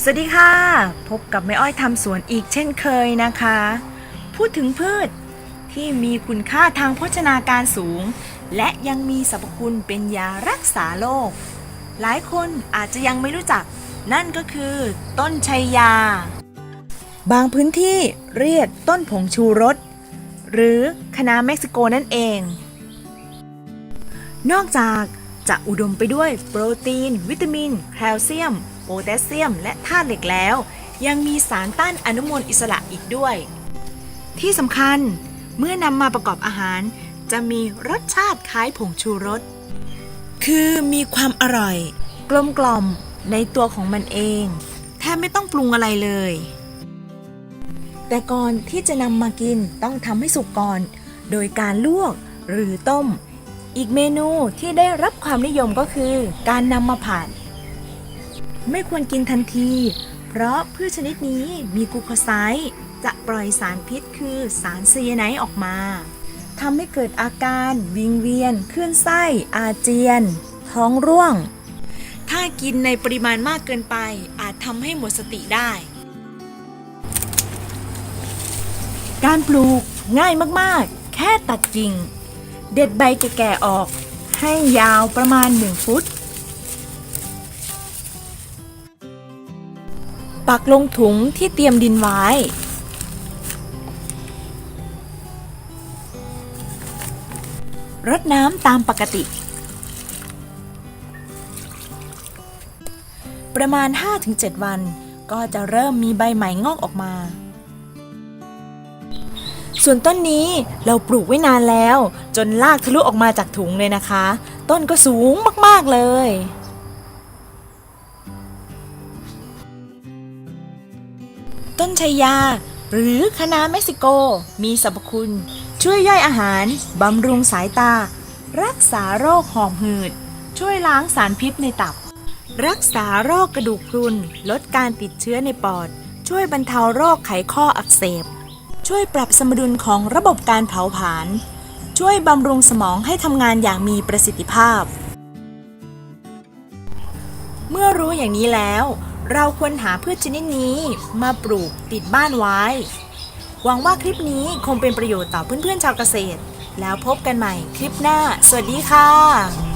สวัสดีค่ะ พบกับแม่อ้อยทำสวนอีกเช่นเคยนะคะ พูดถึงพืชที่มีคุณค่าทางโภชนาการสูง และยังมีสรรพคุณเป็นยารักษาโรคหลายคนอาจจะยังไม่รู้จัก นั่นก็คือ ต้นชัยยา บางพื้นที่เรียกต้นผงชูรส หรือคณะเม็กซิโกนั่นเอง นอกจากจะอุดมไปด้วยโปรตีน วิตามิน แคลเซียม โพแทสเซียม และธาตุเหล็กแล้ว ยังมีสารต้านอนุมูลอิสระอีกด้วย ที่สำคัญเมื่อนำมาประกอบอาหาร จะมีรสชาติคล้ายผงชูรส คือมีความอร่อย กลมกล่อมในตัวของมันเอง แทบไม่ต้องปรุงอะไรเลย แต่ก่อนที่จะนำมากินต้องทำให้สุกก่อน โดยการลวกหรือต้ม อีกเมนูที่ได้รับความนิยมก็คือ การนำมาผัด ไม่ควรกินทันที เพราะพืชชนิดนี้มีกูโคไซด์จะปล่อยสารพิษคือสารไซยาไนด์ออกมาทำให้เกิดอาการวิงเวียนคลื่นไส้ อาเจียน ท้องร่วง ถ้ากินในปริมาณมากเกินไป อาจทำให้หมดสติได้ การปลูกง่ายมากๆ แค่ตัดกิ่ง เด็ดใบแก่ๆออก ให้ยาวประมาณ 1 ฟุต ปักลงถุงที่เตรียมดินไว้ รดน้ำตามปกติ ประมาณ 5-7 วันก็จะเริ่มมีใบใหม่งอกออกมา ส่วนต้นนี้เราปลูกไว้นานแล้ว จนลากทะลุออกมาจากถุงเลยนะคะ ต้นก็สูงมาก ๆ เลย ต้นชัยยา หรือคะน้าเม็กซิโก มีสรรพคุณ ช่วยย่อยอาหาร บำรุงสายตา รักษาโรคหอบหืด ช่วยล้างสารพิษในตับ รักษาโรคกระดูกพรุน ลดการติดเชื้อในปอด ช่วยบรรเทาโรคไขข้ออักเสบ ช่วยปรับสมดุลของระบบการเผาผลาญ ช่วยบำรุงสมองให้ทำงานอย่างมีประสิทธิภาพ เมื่อรู้อย่างนี้แล้ว เราควรหาพืชชนิดนี้มาปลูกติดบ้านไว้ หวังว่าคลิปนี้คงเป็นประโยชน์ต่อเพื่อนๆชาวเกษตร แล้วพบกันใหม่คลิปหน้า สวัสดีค่ะ